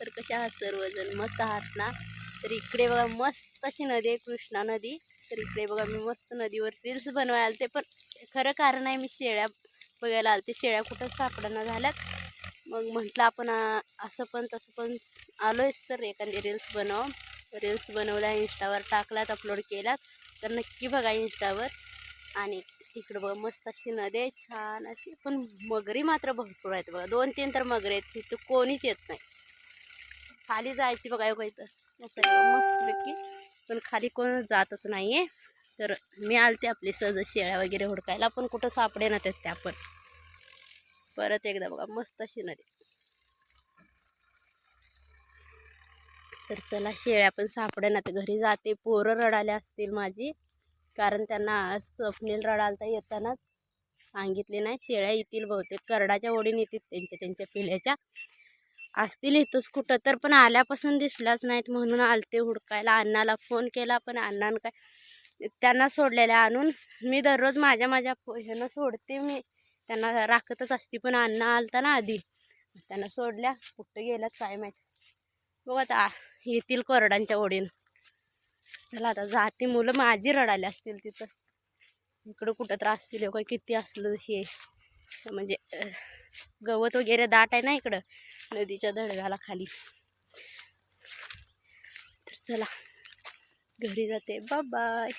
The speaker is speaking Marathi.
तर कसे आहात सर्वजण? मस्त आहात ना? तर इकडे बघा मस्त अशी नदी आहे कृष्णा नदी. तर इकडे बघा मी मस्त नदीवर रील्स बनवायला आलते पण खरं कारण आहे मी शेळ्या बघायला आलते. शेळ्या कुठं सापडणं झाल्यात. मग म्हटलं आपण असं पण तसं पण आलोयच तर एखादी रील्स बनव. रील्स बनवल्या इंस्टावर टाकल्यात अपलोड केल्यात. तर नक्की बघा इंस्टावर. आणि इकडं बघा मस्त अशी नदी आहे छान अशी. पण मगरी मात्र भरपूर आहेत बघा. दोन तीन तर मगरी आहेत तिथं कोणीच येत नाही. खाली जायची बघा एवढं इथं मस्तपैकी पण खाली कोण जातच नाही आहे तर मी आलते आपली सहज शेळ्या वगैरे हुडकायला पण कुठं सापडे ना त्या पण. परत एकदा बघा मस्त अशी नदी तर चला शेळ्या पण सापडे ना ते घरी जाते. पोरं रडाले असतील माझी कारण त्यांना आज स्वप्नील रडालता येतानाच सांगितले नाही. शेळ्या येतील बहुतेक. करडाच्या ओढीन येतील त्यांच्या त्यांच्या पिल्याच्या. असतील इथंच कुठं तर पण आल्यापासून दिसलाच नाहीत म्हणून आलते हुडकायला. अण्णाला फोन केला पण अण्णानं काय त्यांना सोडलेल्या आणून. मी दररोज माझ्या माझ्या पो- ह्यानं सोडते मी. त्यांना राखतच असते पण अण्णा आलता ना आधी. त्यांना सोडल्या कुठं गेल्यात काय माहीत. बघ आता येतील कोरडांच्या ओढीन. चला आता जाते मुलं माझी रडायला असतील तिथं. इकडं कुठं तर असतील काय किती असलं हे. म्हणजे गवत वगैरे दाट आहे ना इकडं. नदीच्या दडव्याला खाली. तर चला घरी जाते. बाय